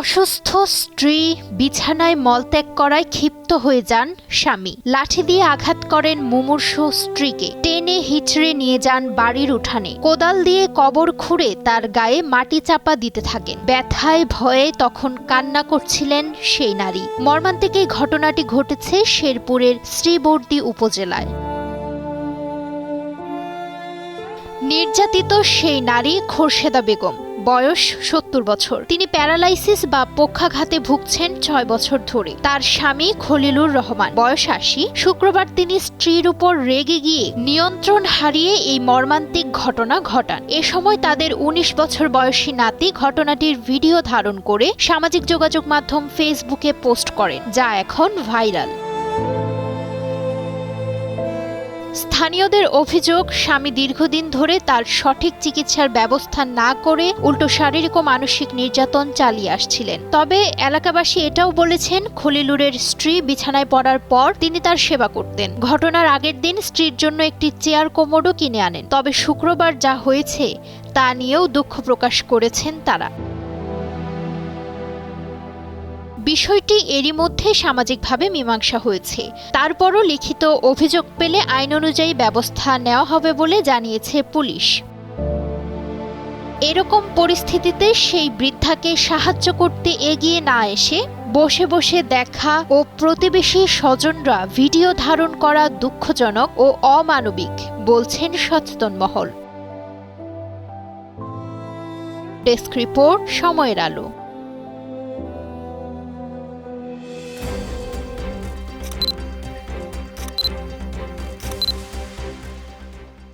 অসুস্থ স্ত্রী বিছানায় মলত্যাগ করায় ক্ষিপ্ত হয়ে যান স্বামী। লাঠি দিয়ে আঘাত করেন মুমূর্ষু স্ত্রীকে। টেনে হিচড়ে নিয়ে যান বাড়ির উঠানে। কোদাল দিয়ে কবর খুঁড়ে তার গায়ে মাটি চাপা দিতে থাকেন। ব্যথায় ভয়ে তখন কান্না করছিলেন সেই নারী। মর্মান্তিক এই ঘটনাটি ঘটেছে শেরপুরের শ্রীবর্দী উপজেলায়। নির্যাতিত সেই নারী খোরশেদা বেগম। বয়স সত্তর বছর। তিনি প্যারালাইসিস বা পক্ষাঘাতে ভুগছেন ছয় বছর ধরে। তার স্বামী খলিলুর রহমান। বয়স আশি। শুক্রবার তিনি স্ত্রীর উপর রেগে গিয়ে নিয়ন্ত্রণ হারিয়ে এই মর্মান্তিক ঘটনা ঘটান। এ সময় তাদের ১৯ বছর বয়সী নাতি ঘটনাটির ভিডিও ধারণ করে সামাজিক যোগাযোগ মাধ্যম ফেসবুকে পোস্ট করেন, যা এখন ভাইরাল। স্থানীয়দের অভিযোগ, স্বামী দীর্ঘদিন ধরে তার সঠিক চিকিৎসার ব্যবস্থা না করে উল্টো শারীরিক ও মানসিক নির্যাতন চালিয়ে আসছিলেন। তবে এলাকাবাসী এটাও বলেছেন, খলিলুরের স্ত্রী বিছানায় পড়ার পর তিনি তার সেবা করতেন। ঘটনার আগের দিন স্ত্রীর জন্য একটি চেয়ার কোমোডও কিনে আনেন। তবে শুক্রবার যা হয়েছে তা নিয়েও দুঃখ প্রকাশ করেছেন তারা। বিষয়টি এরই মধ্যে সামাজিকভাবে মীমাংসা হয়েছে। তারপরও লিখিত অভিযোগ পেলে আইন অনুযায়ী ব্যবস্থা নেওয়া হবে বলে জানিয়েছে পুলিশ। এরকম পরিস্থিতিতে সেই বৃদ্ধাকে সাহায্য করতে এগিয়ে না এসে বসে বসে দেখা ও প্রতিবেশী স্বজনরা ভিডিও ধারণ করা দুঃখজনক ও অমানবিক, বলছেন সচেতন মহল। ডেস্ক রিপোর্ট সময়ের আলো।